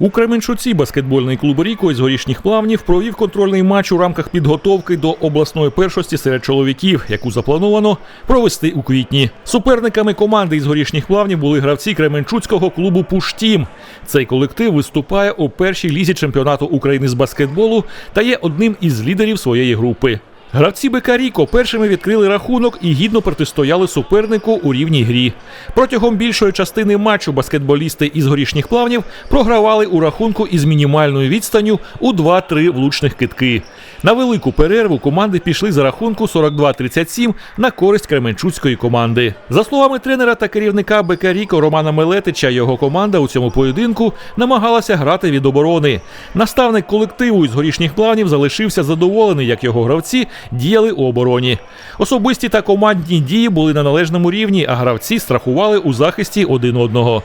У Кременчуці баскетбольний клуб Ріко із горішніх плавнів провів контрольний матч у рамках підготовки до обласної першості серед чоловіків, яку заплановано провести у квітні. Суперниками команди із горішніх плавнів були гравці Кременчуцького клубу Пуштім. Цей колектив виступає у першій лізі чемпіонату України з баскетболу та є одним із лідерів своєї групи. Гравці БК першими відкрили рахунок і гідно протистояли супернику у рівній грі. Протягом більшої частини матчу баскетболісти із горішніх плавнів програвали у рахунку із мінімальною відстанню у 2-3 влучних китки. На велику перерву команди пішли за рахунку 42-37 на користь Кременчуцької команди. За словами тренера та керівника БК Романа Мелетича, його команда у цьому поєдинку намагалася грати від оборони. Наставник колективу із горішніх плавнів залишився задоволений, як його гравці діяли у обороні. Особисті та командні дії були на належному рівні, а гравці страхували у захисті один одного.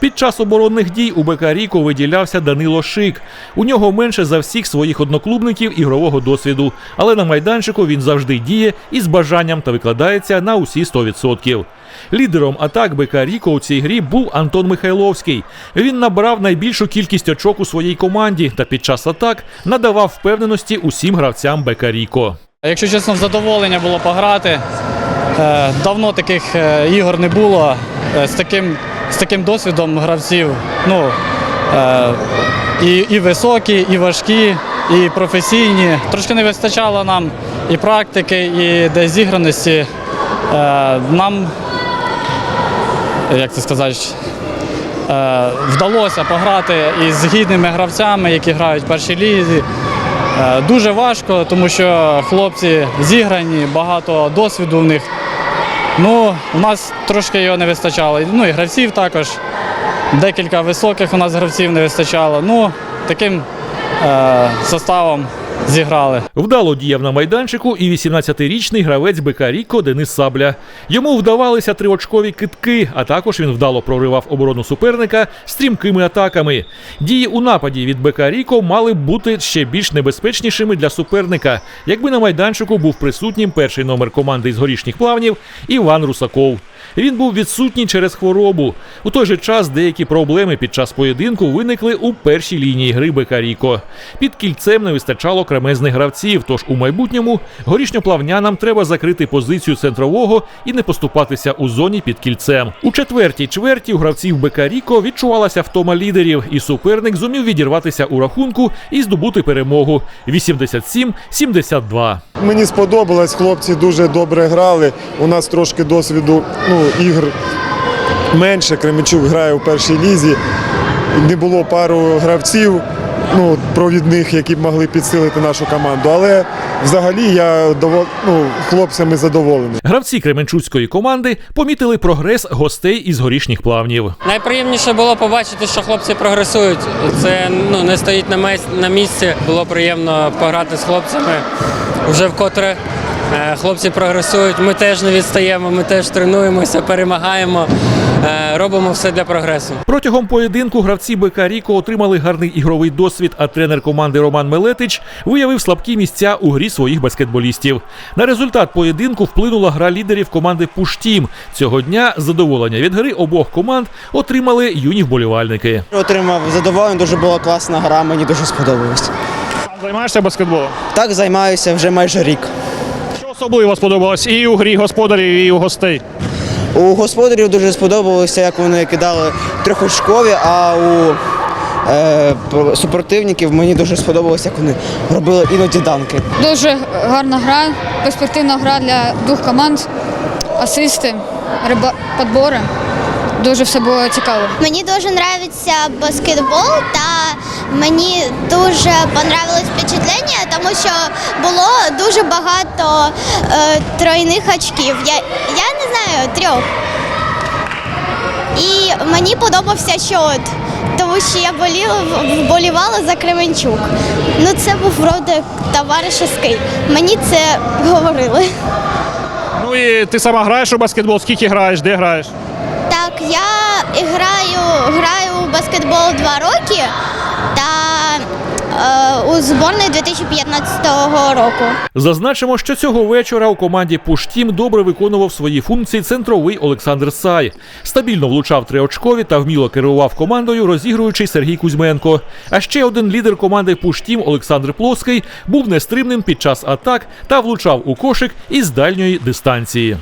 Під час оборонних дій у БК Ріко виділявся Данило Шик. У нього менше за всіх своїх одноклубників ігрового досвіду, але на майданчику він завжди діє із бажанням та викладається на усі 100%. Лідером атак БК Ріко у цій грі був Антон Михайловський. Він набрав найбільшу кількість очок у своїй команді та під час атак надавав впевненості усім гравцям БК Ріко. Якщо чесно, задоволення було пограти. Е, Давно таких е, ігор не було. Е, З таким, з таким досвідом гравців. Ну, і, і високі, і важкі, і професійні. Трошки не вистачало нам і практики, і десь зіграності. Нам, як це сказати, вдалося пограти із гідними гравцями, які грають в першій лізі. Е, Дуже важко, тому що хлопці зіграні, багато досвіду в них. Ну, у нас трошки його не вистачало. Ну і гравців також. Декілька високих у нас гравців не вистачало. Ну, таким е, составом зіграли. Вдало діяв на майданчику і 18-річний гравець БК Ріко Денис Сабля. Йому вдавалися триочкові китки, а також він вдало проривав оборону суперника стрімкими атаками. Дії у нападі від БК Ріко мали бути ще більш небезпечнішими для суперника, якби на майданчику був присутнім перший номер команди із горішніх плавнів Іван Русаков. Він був відсутній через хворобу. У той же час деякі проблеми під час поєдинку виникли у першій лінії гри БК Ріко. Під кільцем не вистачало кремезних гравців, тож у майбутньому горішньоплавнянам треба закрити позицію центрового і не поступатися у зоні під кільцем. У четвертій чверті у гравців БК Ріко відчувалася втома лідерів, і суперник зумів відірватися у рахунку і здобути перемогу 87-72. Мені сподобалось, хлопці дуже добре грали. У нас трошки досвіду ну, ігр менше. Кременчук грає у першій лізі. Не було пару гравців ну, провідних, які б могли підсилити нашу команду. Але взагалі я довол... ну, хлопцями задоволений. Гравці Кременчуцької команди помітили прогрес гостей із горішніх плавнів. Найприємніше було побачити, що хлопці прогресують. Це ну не стоїть на місці. Було приємно пограти з хлопцями. Вже вкотре хлопці прогресують. Ми теж не відстаємо, ми теж тренуємося, перемагаємо, е, робимо все для прогресу. Протягом поєдинку гравці БК Ріко отримали гарний ігровий досвід, а тренер команди Роман Мелетич виявив слабкі місця у грі своїх баскетболістів. На результат поєдинку вплинула гра лідерів команди Пуштім. Цього дня задоволення від гри обох команд отримали юні вболівальники. Отримав задоволення, дуже була класна гра, мені дуже сподобалось. Займаєшся баскетболом? Так займаюся вже майже рік. Особливо сподобалось і у грі господарів, і у гостей? У господарів дуже сподобалося, як вони кидали трьохочкові, а у е, супротивників мені дуже сподобалося, як вони робили іноді данки. Дуже гарна гра, перспективна гра для двох команд, асисти, риба- підбори. Дуже все було цікаво. Мені дуже подобається баскетбол та мені дуже понравилось впечатлення, тому що було дуже багато е, тройних очків. Я, я не знаю, трьох. І мені подобався счет, тому що я боліла, вболівала за Кременчук. Ну це був вроде товаришеский. Мені це говорили. Ну і ти сама граєш у баскетбол, скільки граєш, де граєш? Так, я граю, граю у баскетбол два роки та у зборної 2015 року. Зазначимо, що цього вечора у команді Пуштім добре виконував свої функції центровий Олександр Сай. Стабільно влучав триочкові та вміло керував командою, розігруючий Сергій Кузьменко. А ще один лідер команди Пуштім Олександр Плоский був нестримним під час атак та влучав у кошик із дальньої дистанції.